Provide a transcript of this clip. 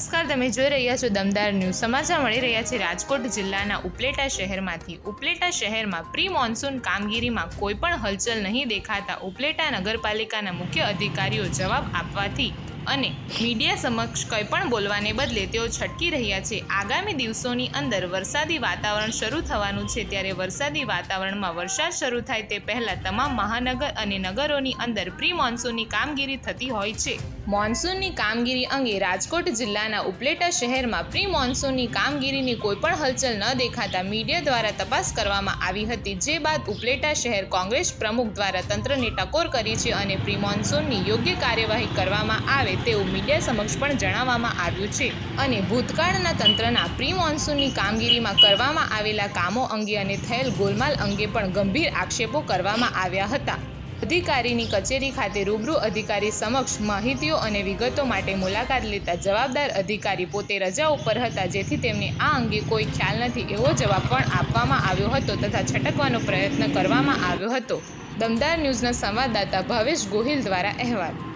નમસ્કાર, તમે જોઈ રહ્યા છો દમદાર ન્યૂઝ. સમાચાર મળી રહ્યા છે રાજકોટ જિલ્લાના ઉપલેટા શહેરમાંથી. ઉપલેટા શહેરમાં પ્રી મોન્સૂન કામગીરીમાં કોઈપણ હલચલ નહીં દેખાતા ઉપલેટા નગરપાલિકાના મુખ્ય અધિકારીઓ જવાબ આપવાથી અને મીડિયા સમક્ષ કંઈ પણ બોલવાને બદલે તેઓ છટકી રહ્યા છે. આગામી દિવસોની અંદર વરસાદી વાતાવરણ શરૂ થવાનું છે ત્યારે વરસાદી વાતાવરણમાં વરસાદ શરૂ થાય તે પહેલાં તમામ મહાનગર અને નગરોની અંદર પ્રી મોન્સૂનની કામગીરી થતી હોય છે. મોન્સૂનની કામગીરી અંગે રાજકોટ જિલ્લાના ઉપલેટા શહેરમાં પ્રી મોન્સૂનની કામગીરીની કોઈપણ હલચલ ન દેખાતા મીડિયા દ્વારા તપાસ કરવામાં આવી હતી, જે બાદ ઉપલેટા શહેર કોંગ્રેસ પ્રમુખ દ્વારા તંત્રને ટકોર કરી છે અને પ્રી મોન્સૂનની યોગ્ય કાર્યવાહી કરવામાં આવે તેવું મીડિયા સમક્ષ પણ જણાવવામાં આવ્યું છે. અને ભૂતકાળના તંત્રના પ્રી મોન્સૂનની કામગીરીમાં કરવામાં આવેલા કામો અંગે અને થયેલ ગોલમાલ અંગે પણ ગંભીર આક્ષેપો કરવામાં આવ્યા હતા. અધિકારીની કચેરી ખાતે રૂબરૂ અધિકારી સમક્ષ માહિતીઓ અને વિગતો માટે મુલાકાત લેતા જવાબદાર અધિકારી પોતે રજા ઉપર હતા, જેથી તેમને આ અંગે કોઈ ખ્યાલ નથી એવો જવાબ પણ આપવામાં આવ્યો હતો તથા છટકવાનો પ્રયત્ન કરવામાં આવ્યો હતો. દમદાર ન્યૂઝના સંવાદદાતા ભાવેશ ગોહિલ દ્વારા અહેવાલ.